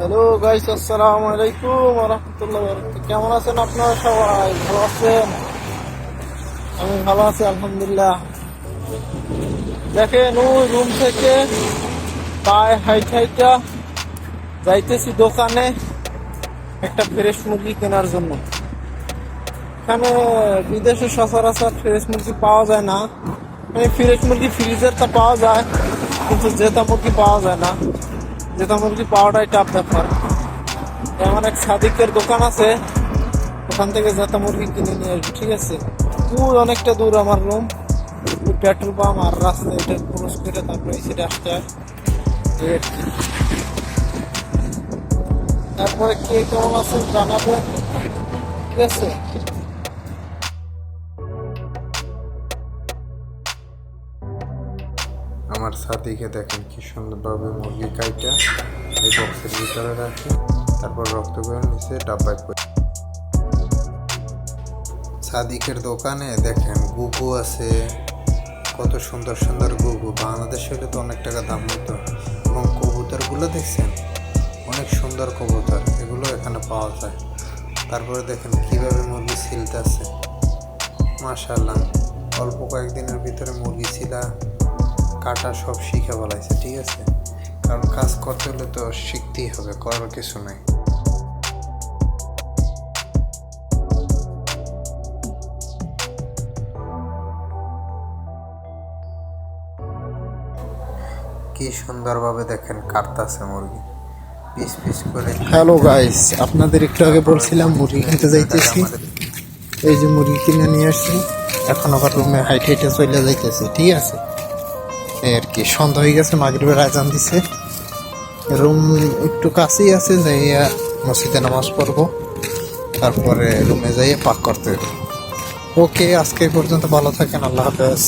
Hello guys আসসালামু আলাইকুম রহমতুল্লাহ কেমন আছেন আপনারা সবাই ভালো আছেন আমি ভালো আছি আলহামদুলিল্লাহ দেখেন ওই রুম থেকে পায়ে হাইট হাইটা যাইতেছি দোকানে একটা ফ্রেশ মুরগি কেনার জন্য এখানে বিদেশে সচরাচর ফ্রেশ মুরগি পাওয়া যায় না মানে ফ্রেশ মুরগি ফ্রিজেরটা পাওয়া যায় কিন্তু জেতা মুরগি পাওয়া যায় না জেতা মুরগি পাওয়াটাই টাফ ব্যাপার। এমন এক সাদিকের দোকান আছে, ওখান থেকে জেতা মুরগি কিনে নিয়ে আসব, ঠিক আছে? দূর, অনেকটা দূর আমার রুম পেট্রোল পাম্প আর রাস্তা এটা ক্রস করে তারপরে এই সাইডে আসতে হয়। তারপরে কে কেমন আছে জানাব ঠিক আছে? আমার সাথীকে দেখেন কি সুন্দরভাবে মুরগি কাইটা এই বক্সের ভিতরে রাখে, তারপর রক্ত করে নিচে ডাব্বায় করে সাদিকের দোকানে দেখেন গুগু আছে, কত সুন্দর সুন্দর গুগু। বাংলাদেশে হলে তো অনেক টাকা দাম হতো। এবং কবুতরগুলো দেখছেন, অনেক সুন্দর কবুতর, এগুলো এখানে পাওয়া যায়। তারপরে দেখেন কীভাবে মুরগি ছিলতে আছে। মাশাল্লাহ অল্প কয়েকদিনের ভিতরে মুরগি ছিলা কাটা সব শিখে বলাইছে ঠিক আছে? কারণ কাজ করতে হলে তো শিখতেই হবে, করার কিছু নাই। কি সুন্দরভাবে দেখেন কাটতাছে মুরগি। পিস পিস করে হ্যালো গাইস আপনাদের একটু আগে বলছিলাম, মুরগি কিনতে যাইতেছি। এই যে মুরগি কিনে নিয়ে আসছি, এখন আবার রুমে হাইট হাইটে চলে যাইতেছে, ঠিক আছে? আর কি, সন্ধ্যা হয়ে গেছে, মাগরিবের আজান দিছে। রুম একটু কাছেই আছে, যাইয়া মসজিদে নামাজ পড়ব। তারপরে রুমে যাইয়ে পাক করতে ওকে, আজকে পর্যন্ত ভালো থাকেন, আল্লাহ হাফেজ।